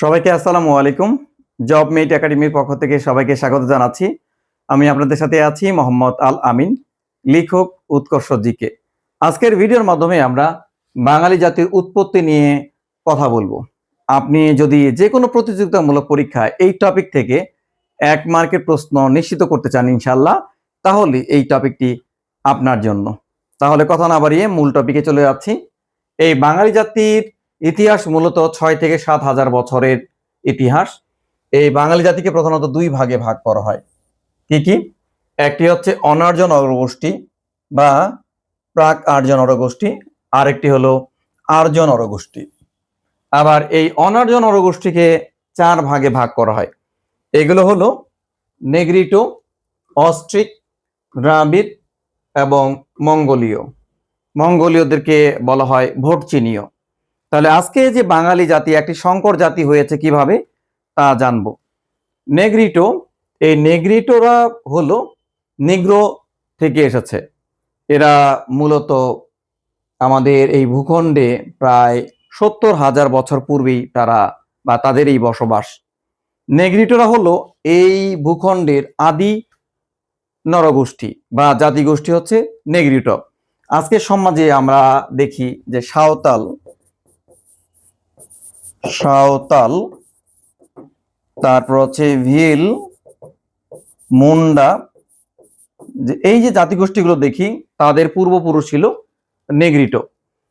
সবাইকে আসসালামু আলাইকুম। জব মেট একাডেমির পক্ষ থেকে সবাইকে স্বাগত জানাচ্ছি। আমি আপনাদের সাথে আছি মোহাম্মদ আল আমিন, লেখক উৎকর্ষ জিকে। আজকের ভিডিওর মাধ্যমে আমরা বাঙালি জাতির উৎপত্তি নিয়ে কথা বলব। আপনি যদি যে কোনো প্রতিযোগিতামূলক পরীক্ষায় এই টপিক থেকে এক মার্কের প্রশ্ন নিশ্চিত করতে চান ইনশাল্লাহ তাহলে এই টপিকটি আপনার জন্য। তাহলে কথা না বাড়িয়ে মূল টপিকে চলে যাচ্ছি। এই বাঙালি জাতির ইতিহাস মূলত ছয় থেকে সাত হাজার বছরের ইতিহাস। এই বাঙালি জাতিকে প্রধানত দুই ভাগে ভাগ করা হয়। কি কি? একটি হচ্ছে অনার্য নরগোষ্ঠী বা প্রাক আর্য নরগোষ্ঠী আরেকটি হলো আর্য নরগোষ্ঠী আবার এই অনার্য নরগোষ্ঠীকে চার ভাগে ভাগ করা হয়। এগুলো হলো নেগ্রিটো, অস্ট্রিক দ্রাবিড় এবং মঙ্গোলীয়। মঙ্গোলীয়দেরকে বলা হয় ভোটচিনীয়। তাহলে আজকে যে বাঙালি জাতি, একটি সংকর জাতি হয়েছে কীভাবে, তা জানব। নেগ্রিটো, এই নেগ্রিটোরা হলো নিগ্রো থেকে এসেছে। এরা মূলত আমাদের এই ভূখণ্ডে প্রায় সত্তর হাজার বছর পূর্বেই তারা বা তাদের এই বসবাস। নেগ্রিটোরা হলো এই ভূখণ্ডের আদি নরগোষ্ঠী বা জাতিগোষ্ঠী হচ্ছে নেগ্রিটো। আজকে সমাজে আমরা দেখি যে সাঁওতাল সাঁওতাল, তারপর হচ্ছে ভিল, মুন্ডা, যে এই যে জাতিগোষ্ঠীগুলো দেখি, তাদের পূর্বপুরুষ ছিল নেগ্রিটো।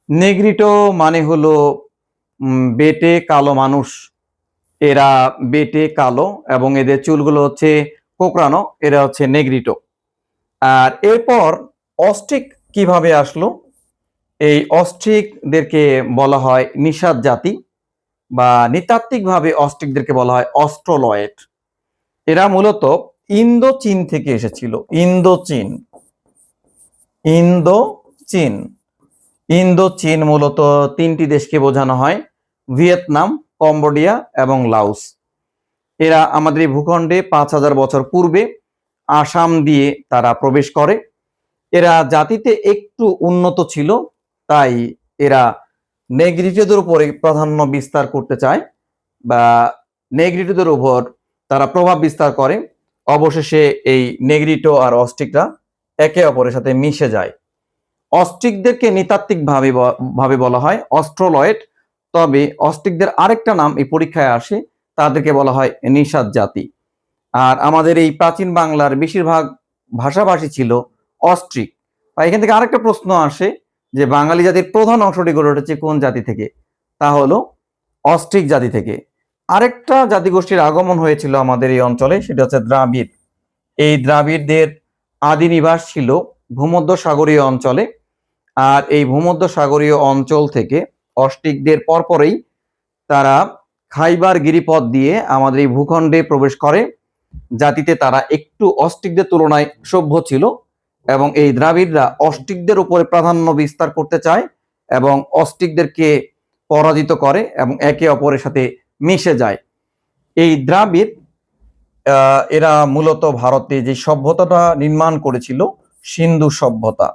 নেগ্রিটো মানে হলো বেটে কালো মানুষ। এরা বেটে কালো এবং এদের চুলগুলো হচ্ছে কোকড়ানো, এরা হচ্ছে নেগ্রিটো। আর এরপর অস্ট্রিক কীভাবে আসলো? এই অস্ট্রিকদেরকে বলা হয় নিষাদ জাতি। বা নৃতাত্ত্বিকভাবে অস্ট্রিকদেরকে বলা হয় অস্ট্রোলয়েড। এরা মূলত ইন্দো চীন থেকে এসেছিল। ইন্দো চীন ইন্দো চীন ইন্দো চীন মূলত তিনটি দেশকে বোঝানো হয়, ভিয়েতনাম, কম্বোডিয়া এবং লাউস এরা আমাদের এই ভূখণ্ডে পাঁচ হাজার বছর পূর্বে আসাম দিয়ে তারা প্রবেশ করে। এরা জাতিতে একটু উন্নত ছিল, তাই এরা নেগ্রিটোদের উপরে প্রাধান্য বিস্তার করতে চায় বা নেগ্রিটোদের উপর তারা প্রভাব বিস্তার করে, অবশেষে এই নেগ্রিটো আর অস্ট্রিকরা একে অপরের সাথে মিশে যায়। অস্ট্রিকদেরকে নৃতাত্ত্বিক ভাবে ভাবে বলা হয় অস্ট্রোলয়েড, তবে অস্টিকদের আরেকটা নাম এই পরীক্ষায় আসে, তাদেরকে বলা হয় নিষাদ জাতি। আর আমাদের এই প্রাচীন বাংলার বেশিরভাগ ভাষাভাষী ছিল অস্ট্রিক। এখান থেকে আরেকটা প্রশ্ন আসে যে বাঙালি জাতির প্রধান অংশটি গড়ে উঠেছে কোন জাতি থেকে? তা হলো অস্ট্রিক জাতি থেকে। আরেকটা জাতিগোষ্ঠীর আগমন হয়েছিল আমাদের এই অঞ্চলে, সেটা হচ্ছে দ্রাবিড়। এই দ্রাবিড়দের আদি নিবাস ছিল ভূমধ্য সাগরীয় অঞ্চলে। আর এই ভূমধ্য সাগরীয় অঞ্চল থেকে অস্ট্রিকদের পরপরেই তারা খাইবার গিরিপথ দিয়ে আমাদের এই ভূখণ্ডে প্রবেশ করে। জাতিতে তারা একটু অস্ট্রিকদের তুলনায় সভ্য ছিল। এবং এই দ্রাবিড়রা অস্ট্রিকদের উপরে প্রাধান্য বিস্তার করতে চায় এবং অস্ট্রিকদেরকে পরাজিত করে এবং একে অপরের সাথে মিশে যায়। এই দ্রাবিড় এরা মূলত ভারতে যে সভ্যতাটা নির্মাণ করেছিল, সিন্ধু সভ্যতা।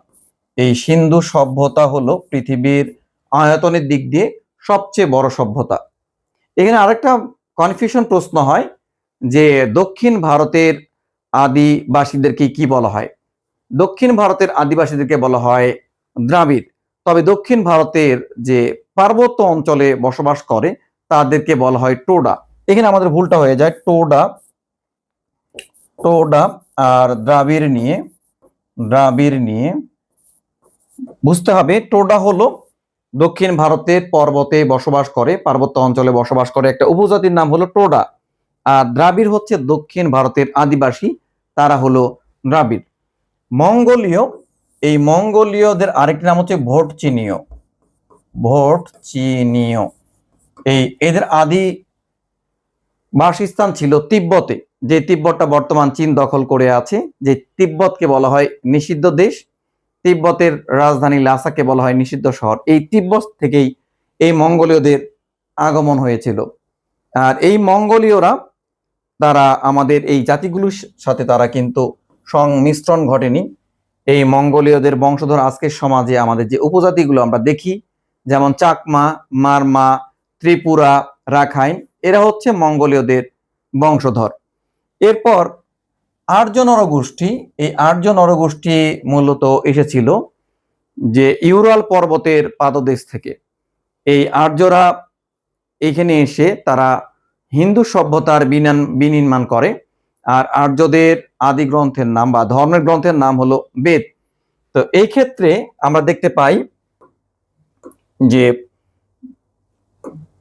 এই সিন্ধু সভ্যতা হলো পৃথিবীর আয়তনের দিক দিয়ে সবচেয়ে বড় সভ্যতা। এখানে আরেকটা কনফিউশন প্রশ্ন হয় যে দক্ষিণ ভারতের আদিবাসীদেরকে কি বলা হয়? দক্ষিণ ভারতের আদিবাসীদেরকে বলা হয় দ্রাবিড়। তবে দক্ষিণ ভারতের যে পার্বত্য অঞ্চলে বসবাস করে, তাদেরকে বলা হয় টোডা। এখানে আমাদের ভুলটা হয়ে যায়। টোডা টোডা আর দ্রাবিড় নিয়ে দ্রাবিড় নিয়ে বুঝতে হবে। টোডা হলো দক্ষিণ ভারতের পর্বতে বসবাস করে, পার্বত্য অঞ্চলে বসবাস করে একটা উপজাতির নাম হলো টোডা। আর দ্রাবিড় হচ্ছে দক্ষিণ ভারতের আদিবাসী, তারা হলো দ্রাবিড়। মঙ্গোলীয়, এই মঙ্গোলীয়দের আরেকটি নাম হচ্ছে ভোট চিনীয় ভোট চিনীয় এই এদের আদি বাসস্থান ছিল তিব্বতে, যে তিব্বতটা বর্তমান চীন দখল করে আছে। যে তিব্বতকে বলা হয় নিষিদ্ধ দেশ, তিব্বতের রাজধানী লাসাকে বলা হয় নিষিদ্ধ শহর। এই তিব্বত থেকেই এই মঙ্গোলীয়দের আগমন হয়েছিল। আর এই মঙ্গোলীয়রা, তারা আমাদের এই জাতিগুলোর সাথে তারা কিন্তু সংমিশ্রণ ঘটেনি। এই মঙ্গোলীয়দের বংশধর আজকের সমাজে আমাদের যে উপজাতিগুলো আমরা দেখি, যেমন চাকমা, মারমা, ত্রিপুরা, রাখাইন, এরা হচ্ছে মঙ্গোলীয়দের বংশধর। এরপর আর্য নরগোষ্ঠী, এই আর্য নরগোষ্ঠী মূলত এসেছিল যে ইউরাল পর্বতের পাদদেশ থেকে। এই আর্যরা এখানে এসে তারা হিন্দু সভ্যতার বিনির্মাণ করে। আর আর্যদের আদি গ্রন্থের নাম বা ধর্মের গ্রন্থের নাম হলো বেদ। তো এই ক্ষেত্রে আমরা দেখতে পাই যে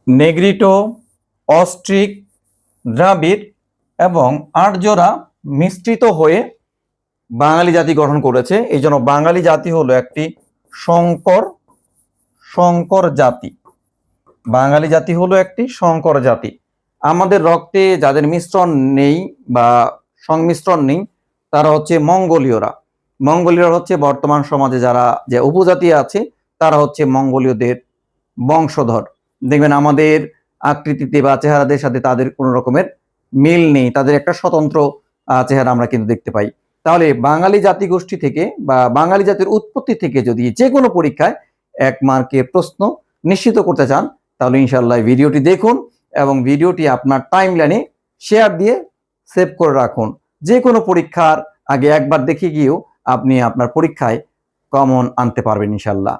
নেগ্রিটো, অস্ট্রিক, দ্রাবিড় এবং আর্যরা মিশ্রিত হয়ে বাঙালি জাতি গঠন করেছে। এই জন্য বাঙালি জাতি হলো একটি শঙ্কর শঙ্কর জাতি। বাঙালি জাতি হলো একটি শঙ্কর জাতি। আমাদের রক্তে যাদের মিশ্রণ নেই বা সংমিশ্রণ নেই, তারা হচ্ছে মঙ্গোলীয়রা। মঙ্গোলীয়রা হচ্ছে বর্তমান সমাজে যারা যে উপজাতি আছে, তারা হচ্ছে মঙ্গোলীয়দের বংশধর। দেখবেন আমাদের আকৃতিতে বা চেহারাদের সাথে তাদের কোনো রকমের মিল নেই। তাদের একটা স্বতন্ত্র চেহারা আমরা কিন্তু দেখতে পাই। তাহলে বাঙালি জাতিগোষ্ঠী থেকে বা বাঙালি জাতির উৎপত্তি থেকে যদি যে কোনো পরীক্ষায় এক মার্কের প্রশ্ন নিশ্চিত করতে চান, তাহলে ইনশাল্লাহ ভিডিওটি দেখুন। এবং ভিডিওটি আপনার টাইম লাইনে শেয়ার দিয়ে সেভ করে রাখুন। যে কোনো পরীক্ষার আগে একবার দেখে গিয়েও আপনি আপনার পরীক্ষায় কমন আনতে পারবেন ইনশাল্লাহ।